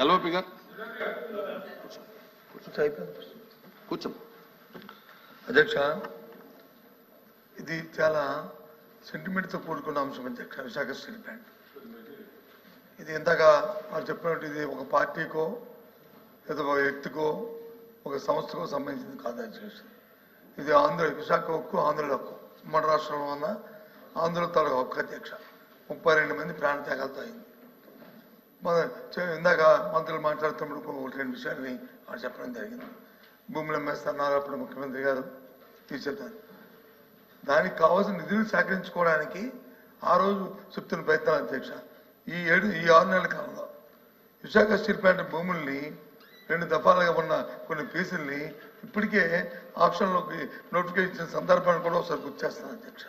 LOP కూర్చో. అధ్యక్ష ఇది చాలా సెంటిమెంట్తో కూడుకున్న అంశం అధ్యక్ష విశాఖ స్టీల్ ప్లాంట్. ఇది ఇందాక వాళ్ళు చెప్పినట్టు ఇది ఒక పార్టీకో లేదా ఒక వ్యక్తికో ఒక సంస్థకో సంబంధించింది కాదు అధ్యక్ష. ఇది ఆంధ్ర విశాఖ హక్కు ఆంధ్రుల హక్కు. ఉమ్మడి రాష్ట్రంలో ఉన్న ఆంధ్రుల తాలూకు హక్కు అధ్యక్ష. ముప్పై రెండు మంది ప్రాణత్యాగాలతో అయింది. మన ఇందాక మంత్రులు మాట్లాడుతున్నప్పుడు ఒకటి రెండు విషయాన్ని వాళ్ళు చెప్పడం జరిగింది. భూములు అమ్మేస్తున్నారు అప్పుడు ముఖ్యమంత్రి గారు తీసేద్దారు దానికి కావాల్సిన నిధులు సేకరించుకోవడానికి ఆ రోజు చెప్తున్న ప్రయత్నాలు అధ్యక్ష. ఈ ఏడు ఈ ఆరు నెలల కాలంలో విశాఖ స్టీల్ ప్లాంట్ భూముల్ని రెండు దఫాలుగా ఉన్న కొన్ని పీసుల్ని ఇప్పటికే ఆప్షన్లోకి నోటిఫికేషన్ ఇచ్చిన సందర్భాన్ని కూడా ఒకసారి గుర్తు చేస్తాను అధ్యక్ష.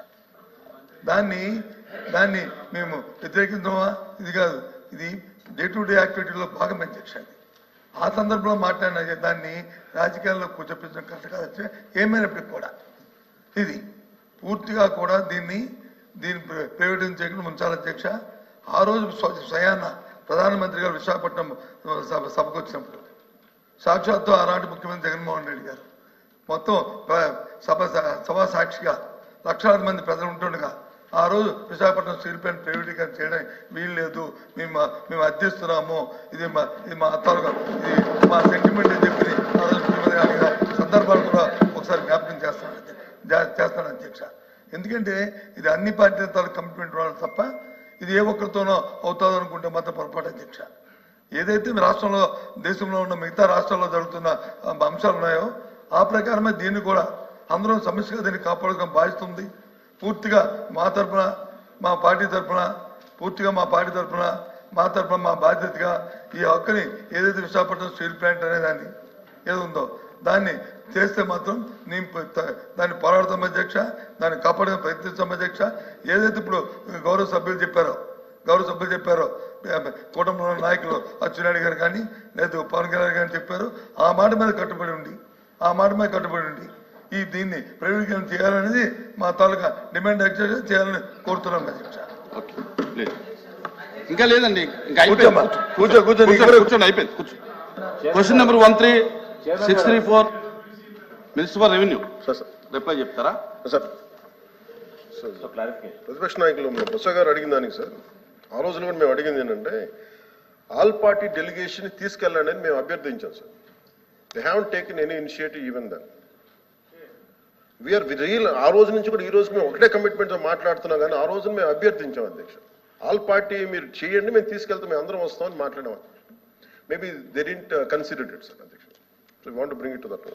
దాన్ని దాన్ని మేము వ్యతిరేకించమా ఇది కాదు. ఇది డే టు డే యాక్టివిటీలో భాగం అధ్యక్ష ఇది. ఆ సందర్భంలో మాట్లాడిన దాన్ని రాజకీయాల్లో కూర్చోపించడం కరెక్ట్ కాదు ఏమైనప్పటికీ కూడా ఇది పూర్తిగా కూడా దీన్ని దీన్ని ప్ర- ప్రైవేటైజ్ చేయకుండా ఉంచాలి అధ్యక్ష. ఆ రోజు స్వయాన ప్రధానమంత్రి గారు విశాఖపట్నం సభ సభకు వచ్చినప్పుడు సాక్షాత్తు ఆనాటి ముఖ్యమంత్రి జగన్మోహన్ రెడ్డి గారు. మొత్తం సభ సభా సాక్షిగా లక్షలాది మంది ప్రజలు ఉంటుండగా ఆ రోజు విశాఖపట్నం స్టీల్ ప్లాంట్ ప్రైవేటీకరణ చేయడం వీలు లేదు. మేము మేము అర్థిస్తున్నాము. ఇది మా ఇది మా అత్తారు ఇది మా సెంటిమెంట్ అని చెప్పి ఆ రోజు ముఖ్యమంత్రి సందర్భాలు కూడా ఒకసారి జ్ఞాపకం చేస్తాను చేస్తాను అధ్యక్ష. ఎందుకంటే ఇది అన్ని పార్టీల తాలూకు కమిట్మెంట్ వాళ్ళు తప్ప ఇది ఏ ఒక్కరితోనో అవుతుందో అనుకుంటే మాత్రం పొరపాటు అధ్యక్ష. ఏదైతే మీ రాష్ట్రంలో దేశంలో ఉన్న మిగతా రాష్ట్రాల్లో జరుగుతున్న అంశాలు ఉన్నాయో ఆ ప్రకారమే దీన్ని కూడా అందరం సమస్యగా దీన్ని కాపాడుకోవడం బాధిస్తుంది. పూర్తిగా మా తరపున మా పార్టీ తరఫున పూర్తిగా మా పార్టీ తరఫున మా తరపున మా బాధ్యతగా ఈ హక్కుని ఏదైతే విశాఖపట్నం స్టీల్ ప్లాంట్ అనే దాన్ని ఏది ఉందో దాన్ని చేస్తే మాత్రం నేను దాన్ని పోరాడతాం అధ్యక్ష దాన్ని కాపాడడం ప్రయత్నిస్తాం అధ్యక్ష. ఏదైతే ఇప్పుడు గౌరవ సభ్యులు చెప్పారో గౌరవ సభ్యులు చెప్పారో కుటుంబంలో నాయకులు అచ్చెన్నాయుడు గారు కానీ లేదా పవన్ కళ్యాణ్ గారు చెప్పారు ఆ మాట మీద కట్టుబడి ఉండి ఆ మాట మీద కట్టుబడి ఉండి ఈ దీన్ని ప్రైవేటీకరణ చేయాలనేది మా తాలూకా డిమాండ్ యాక్చువల్గా చేయాలని కోరుతున్నాం అధ్యక్ష లేదు. ఇంకా లేదండి ఇంకా కూర్చో, కూర్చోండి అయిపోయింది కూర్చో. Question number one three six three four minister for revenue reply చెప్తారా? సార్ సార్ ప్రతిపక్ష నాయకులు మన బొత్స గారు అడిగిన దానికి సార్ ఆ రోజున కూడా మేము అడిగింది ఏంటంటే ఆల్ పార్టీ డెలిగేషన్ తీసుకెళ్ళండి అని మేము అభ్యర్థించాం sir they have taken any initiative even then we are real ఆ రోజు నుంచి కూడా ఈ రోజు మేము ఒకటే కమిట్మెంట్తో మాట్లాడుతున్నాం కానీ ఆ రోజున మేము అభ్యర్థించాం అధ్యక్ష. ఆల్ పార్టీ మీరు చేయండి మేము తీసుకెళ్తాం మేము అందరం వస్తామని మాట్లాడాం మేబీ దెర్ ఇంట్ కన్సిడర్ ఇట్ సార్ అధ్యక్ష. Bring it to that